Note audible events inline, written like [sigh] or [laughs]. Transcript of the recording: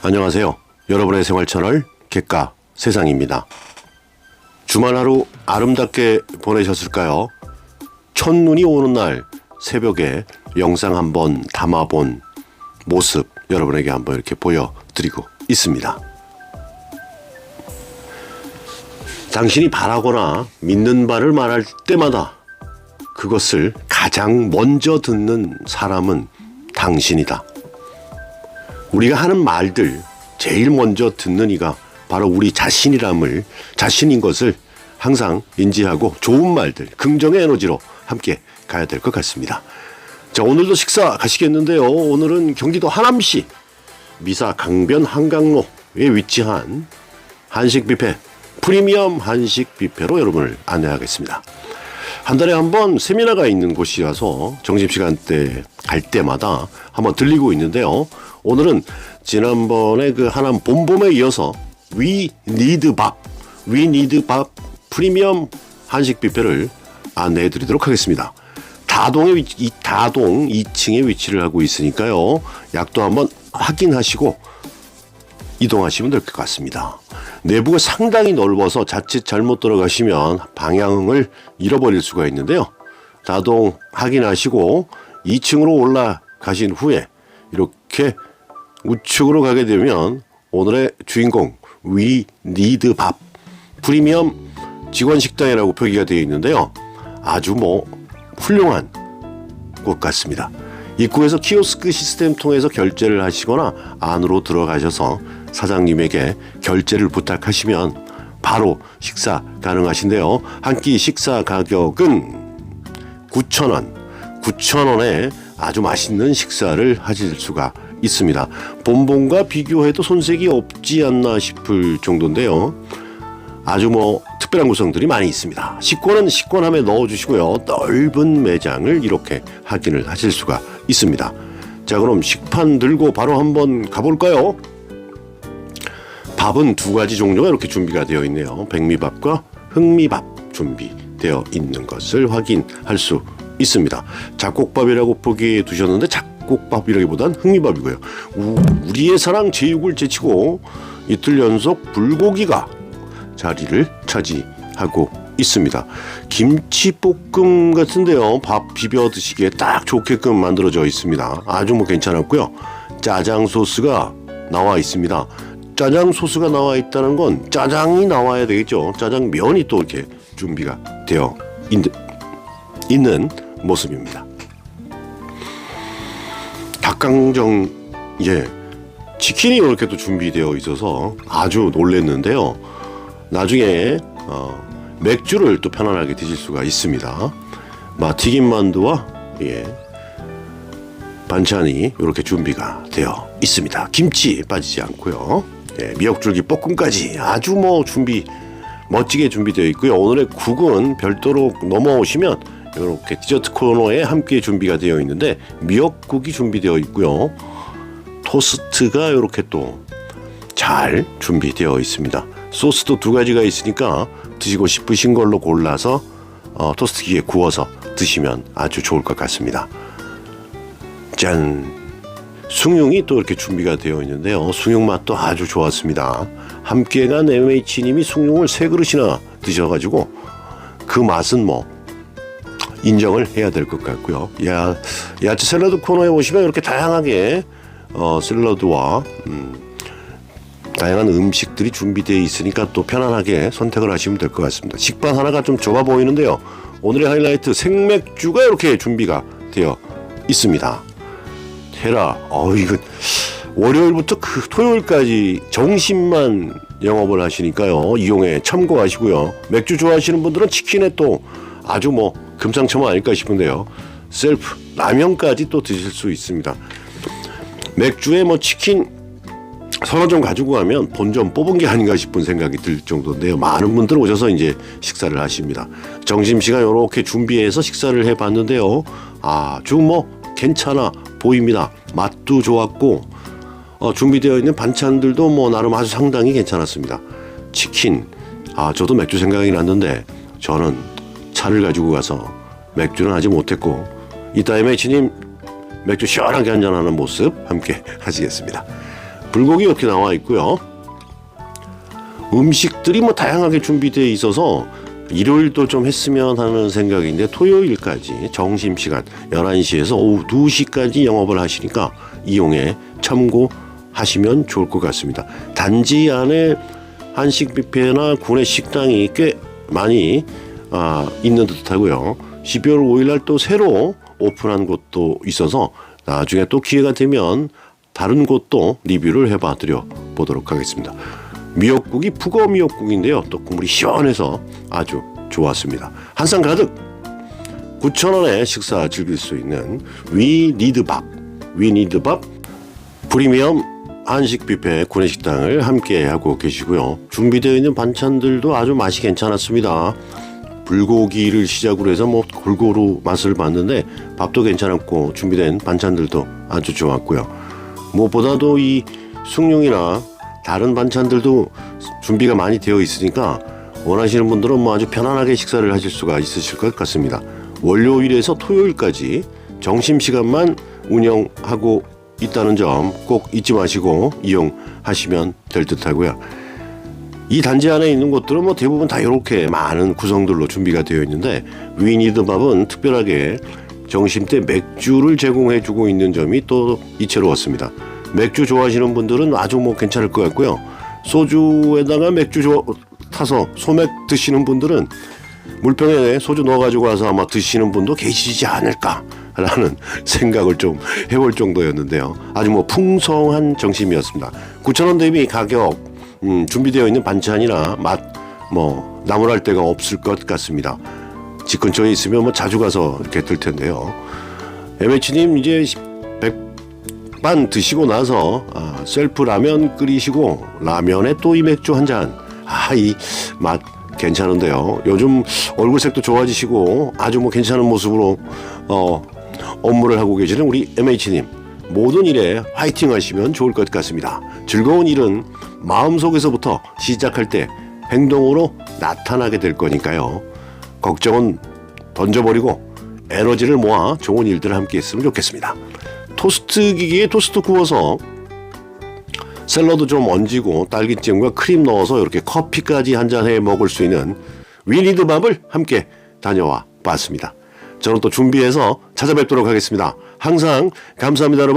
안녕하세요. 여러분의 생활 채널 객가 세상입니다. 주말 하루 아름답게 보내셨을까요? 첫눈이 오는 날 새벽에 영상 한번 담아본 모습 여러분에게 한번 이렇게 보여드리고 있습니다. 당신이 바라거나 믿는 바를 말할 때마다 그것을 가장 먼저 듣는 사람은 당신이다. 우리가 하는 말들 제일 먼저 듣는 이가 바로 우리 자신이람을 자신인 것을 항상 인지하고 좋은 말들 긍정의 에너지로 함께 가야 될 것 같습니다. 자 오늘도 식사 가시겠는데요. 오늘은 경기도 하남시 미사 강변 한강로에 위치한 한식 뷔페 프리미엄 한식 뷔페로 여러분을 안내하겠습니다. 한 달에 한 번 세미나가 있는 곳이라서 점심시간 때 갈 때마다 한번 들리고 있는데요. 오늘은 지난번에 그 하남 봄봄에 이어서 위 니드 밥, 위 니드 밥 프리미엄 한식 뷔페를 안내해 드리도록 하겠습니다. 다동에 위, 이 다동 2층에 위치를 하고 있으니까요. 약도 한번 확인하시고 이동하시면 될 것 같습니다. 내부가 상당히 넓어서 자칫 잘못 들어가시면 방향을 잃어버릴 수가 있는데요. 자동 확인하시고 2층으로 올라가신 후에 이렇게 우측으로 가게 되면 오늘의 주인공 위 니드 밥 프리미엄 직원 식당이라고 표기가 되어 있는데요. 아주 뭐 훌륭한 곳 같습니다. 입구에서 키오스크 시스템 통해서 결제를 하시거나 안으로 들어가셔서 사장님에게 결제를 부탁하시면 바로 식사 가능하신데요. 한 끼 식사 가격은 9,000원. 9,000원에 아주 맛있는 식사를 하실 수가 있습니다. 본본과 비교해도 손색이 없지 않나 싶을 정도인데요. 아주 뭐 특별한 구성들이 많이 있습니다. 식권은 식권함에 넣어주시고요. 넓은 매장을 이렇게 확인을 하실 수가 있습니다. 자 그럼 식판 들고 바로 한번 가볼까요? 밥은 두 가지 종류가 이렇게 준비가 되어 있네요. 백미밥과 흑미밥 준비되어 있는 것을 확인할 수 있습니다. 잡곡밥이라고 보기에 두셨는데 잡곡밥이라기보단 흑미밥이고요. 우, 우리의 사랑 제육을 제치고 이틀 연속 불고기가 자리를 차지하고 있습니다. 김치볶음 같은데요. 밥 비벼 드시기에 딱 좋게끔 만들어져 있습니다. 아주 뭐 괜찮았고요. 짜장 소스가 나와 있습니다. 짜장 소스가 나와 있다는 건 짜장이 나와야 되겠죠. 짜장 면이 또 이렇게 준비가 되어 있, 있는 모습입니다. 닭강정 예 치킨이 이렇게 또 준비되어 있어서 아주 놀랐는데요. 나중에 어, 맥주를 또 편안하게 드실 수가 있습니다. 마 튀김 만두와 예 반찬이 이렇게 준비가 되어 있습니다. 김치 빠지지 않고요. 예, 미역줄기 볶음까지 아주 뭐 준비 멋지게 준비되어 있고요. 오늘의 국은 별도로 넘어오시면 이렇게 디저트 코너에 함께 준비가 되어 있는데 미역국이 준비되어 있고요. 토스트가 이렇게 또 잘 준비되어 있습니다. 소스도 두 가지가 있으니까 드시고 싶으신 걸로 골라서 어, 토스트기에 구워서 드시면 아주 좋을 것 같습니다. 짠! 숭늉이 또 이렇게 준비가 되어 있는데요. 숭늉 맛도 아주 좋았습니다. 함께 간 MH님이 숭늉을 세 그릇이나 드셔가지고 그 맛은 뭐 인정을 해야 될 것 같고요. 야, 야채 샐러드 코너에 오시면 이렇게 다양하게 어, 샐러드와 음, 다양한 음식들이 준비되어 있으니까 또 편안하게 선택을 하시면 될 것 같습니다. 식판 하나가 좀 좁아 보이는데요. 오늘의 하이라이트 생맥주가 이렇게 준비가 되어 있습니다. 테라, 어 이거 월요일부터 그 토요일까지 정신만 영업을 하시니까요. 이용에 참고하시고요. 맥주 좋아하시는 분들은 치킨에 또 아주 뭐 금상첨화 아닐까 싶은데요. 셀프 라면까지 또 드실 수 있습니다. 맥주에 뭐 치킨 서너 점 가지고 가면 본점 뽑은 게 아닌가 싶은 생각이 들 정도인데요. 많은 분들 오셔서 이제 식사를 하십니다. 점심시간 이렇게 준비해서 식사를 해봤는데요. 아주 뭐 괜찮아 보입니다. 맛도 좋았고 어, 준비되어 있는 반찬들도 뭐 나름 아주 상당히 괜찮았습니다. 치킨 아 저도 맥주 생각이 났는데 저는 차를 가지고 가서 맥주는 하지 못했고 이따 MH님 맥주 시원하게 한잔하는 모습 함께 [laughs] 하시겠습니다. 불고기 이렇게 나와 있고요. 음식들이 뭐 다양하게 준비되어 있어서 일요일도 좀 했으면 하는 생각인데 토요일까지 점심시간 11시에서 오후 2시까지 영업을 하시니까 이용에 참고하시면 좋을 것 같습니다. 단지 안에 한식 뷔페나 구내 식당이 꽤 많이 아, 있는 듯하고요. 12월 5일날 또 새로 오픈한 곳도 있어서 나중에 또 기회가 되면 다른 곳도 리뷰를 해봐 드려 보도록 하겠습니다. 미역국이 푸거 미역국인데요. 또 국물이 시원해서 아주 좋았습니다. 한 상 가득 9,000원에 식사 즐길 수 있는 위니드밥 위니드밥 프리미엄 한식 뷔페 구내식당을 함께 하고 계시고요. 준비되어 있는 반찬들도 아주 맛이 괜찮았습니다. 불고기를 시작으로 해서 뭐 골고루 맛을 봤는데 밥도 괜찮았고 준비된 반찬들도 아주 좋았고요. 무엇보다도 이 숭늉이나 다른 반찬들도 준비가 많이 되어 있으니까 원하시는 분들은 뭐 아주 편안하게 식사를 하실 수가 있으실 것 같습니다. 월요일에서 토요일까지 점심시간만 운영하고 있다는 점 꼭 잊지 마시고 이용하시면 될 듯 하고요. 이 단지 안에 있는 곳들은 뭐 대부분 다 이렇게 많은 구성들로 준비가 되어 있는데 위니드밥은 특별하게 점심 때 맥주를 제공해 주고 있는 점이 또 이채로웠습니다. 맥주 좋아하시는 분들은 아주 뭐 괜찮을 것 같고요. 소주에다가 맥주 조, 타서 소맥 드시는 분들은 물병에 소주 넣어가지고 와서 아마 드시는 분도 계시지 않을까라는 [laughs] 생각을 좀 해볼 정도였는데요. 아주 뭐 풍성한 정심이었습니다. 9,000원 대비 가격, 음, 준비되어 있는 반찬이나 맛, 뭐, 나무랄 데가 없을 것 같습니다. 집 근처에 있으면 뭐 자주 가서 이렇게 들 텐데요. MH님 이제 100 빵 드시고 나서 아, 셀프 라면 끓이시고 라면에 또 이 맥주 한 잔. 아, 이 맛 괜찮은데요. 요즘 얼굴색도 좋아지시고 아주 뭐 괜찮은 모습으로 어, 업무를 하고 계시는 우리 MH님. 모든 일에 화이팅 하시면 좋을 것 같습니다. 즐거운 일은 마음속에서부터 시작할 때 행동으로 나타나게 될 거니까요. 걱정은 던져버리고 에너지를 모아 좋은 일들 함께 했으면 좋겠습니다. 토스트 기기에 토스트 구워서 샐러드 좀 얹고 딸기잼과 크림 넣어서 이렇게 커피까지 한 잔 해 먹을 수 있는 위니드 밥을 함께 다녀와 봤습니다. 저는 또 준비해서 찾아뵙도록 하겠습니다. 항상 감사합니다, 여러분.